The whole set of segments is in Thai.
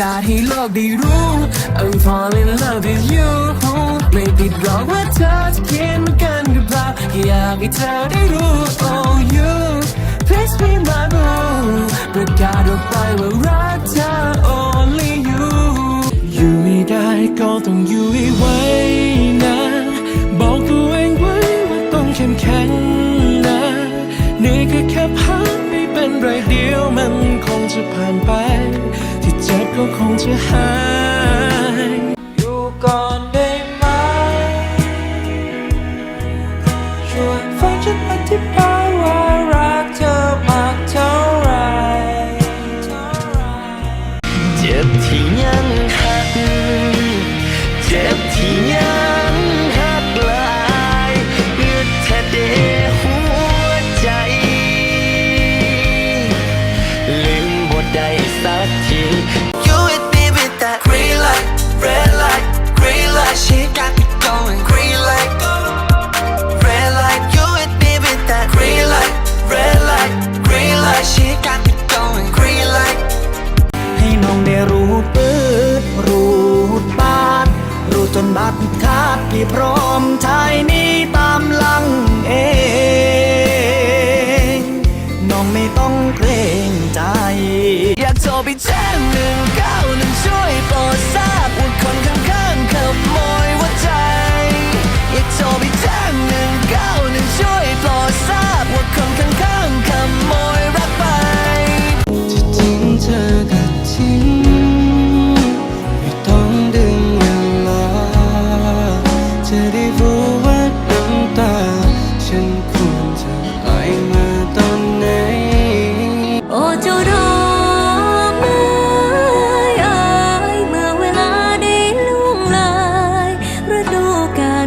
กาศให้โลกได้รู้ I'm falling in love with you ไม่ติดหรอกว่าเธอจะคิดเหมือนกันหรือเปล่าอยากให้เธอได้รู้ Oh you please be my boo ประกาศออกไปว่ารักเธอ only you อยู่ไม่ได้ก็ต้องอยู่ให้ไว้นะ บอกตัวเองไว้ว่าต้องเข้มแข็งนะ นี่ก็แค่พักไม่เป็นไรเดียวมันคงจะผ่านไป ที่เจ็บ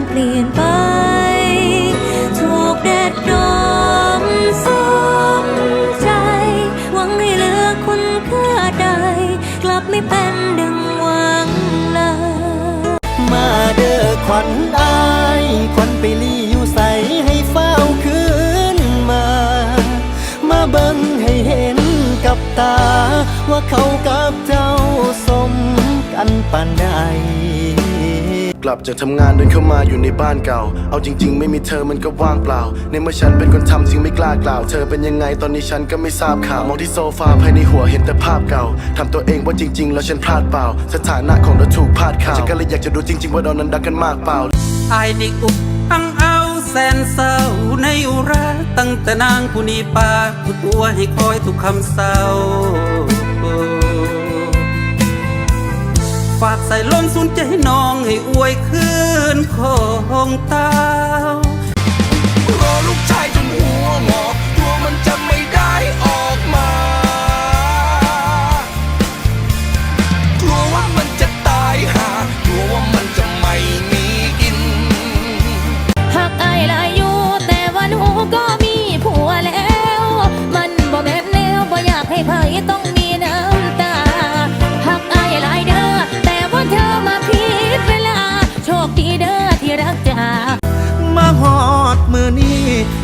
ารเปลี่ยนไป ถูกแดดดอมสมใจ หวังให้เหลือคุณค่าใด กลับไม่เป็นดังหวังเลย มาเด้อขวัญอายขวัญไปลี่อยู่ใสให้เฝ้าคืนมา มาเบิ่งให้เห็นกับตา ว่าเขากับเจ้าสมกันปานใด กลับจากทำงานเดินเข้ามาอยู่ในบ้านเก่า เอาจริง ๆ ไม่มีเธอมันก็ว่างเปล่า ในเมื่อฉันเป็นคนทำจึงไม่กล้ากล่าว เธอเป็นยังไงตอนนี้ฉันก็ไม่ทราบข่าวมองที่โซฟาภายในหัวเห็นแต่ภาพเก่าทำตัวเองว่าจริง ๆ แล้วฉันพลาดเปล่า สถานะของเราถูกพาดข่าวฉันก็เลยอยากจะดูจริง ๆ ว่าเรานั้นรักกันมากเปล่าไอายได้อุบอังเอาแสนเศร้าในอุราตั้งแต่นางผู้นี้ปากผู้ตัวให้คอยทุกคำเศร้า ฝากใส่ลมสุนใจน้องให้อวยคืนของเตา รอลูกชายจนหัวงอกตัวมันจะ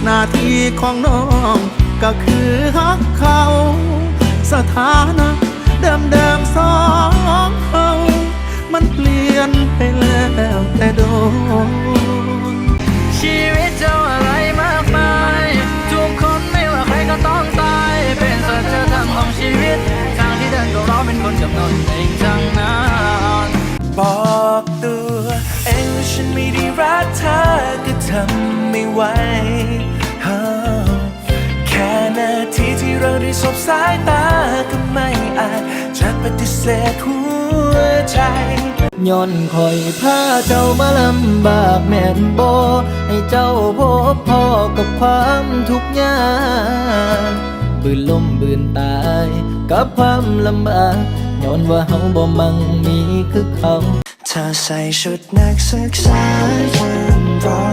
หน้าที่ของน้องก็คือฮักเขา สถานะเดิมเดิมๆสองเขามันเปลี่ยนไปแล้วแต่โดนชีวิตเจ้าอะไร สายตาก็ไม่อาจจะปฏิเสธหัวใจย้อนคอยพาเจ้ามาลำบากแม่นบ่ให้เจ้าพบพ่อกับความทุกข์ยากบืนล้มบืนตาย กับความลำบากย้อนว่าเฮาบ่มั่งมีคือเขาเธอใส่ชุดนักศึกษายืนรอ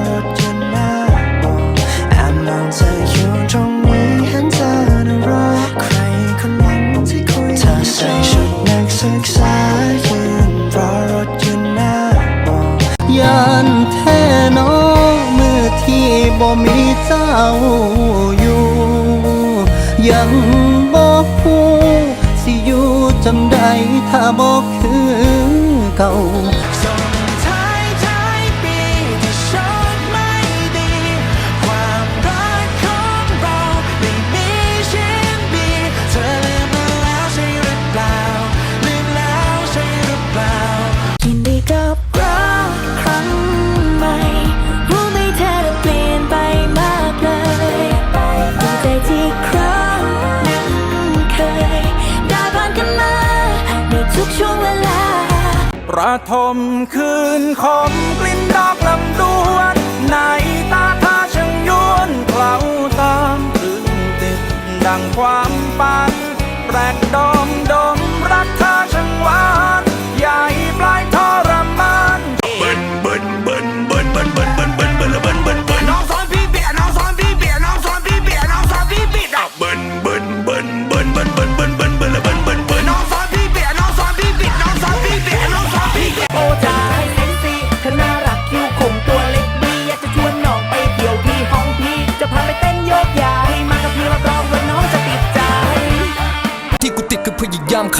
amok. ระทมคืนคม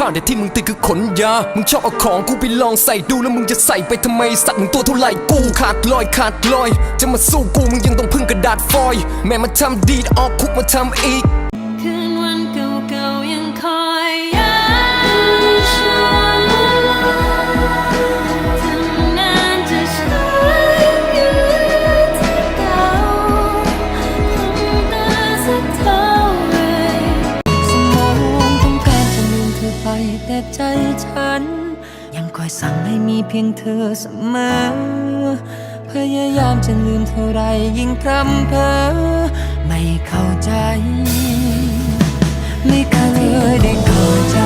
าแต่ที่มึงติดคือขนยา มึงชอบเอาของกูไปลองใส่ดูแล้วมึงจะใส่ไปทำไมสัตว์มึงตัวเท่าไหร่กูขาดลอยขาดลอย จะมาสู้กูมึงยังต้องพึ่งกระดาษฟอย แม่มาทำดีดออกคุกมาทำอีก สั่งให้มีเพียงเธอเสมอ พยายามจะลืมเท่าไรยิ่งพร่ำเพ้อไม่เข้าใจ ไม่เคยได้เข้าใจ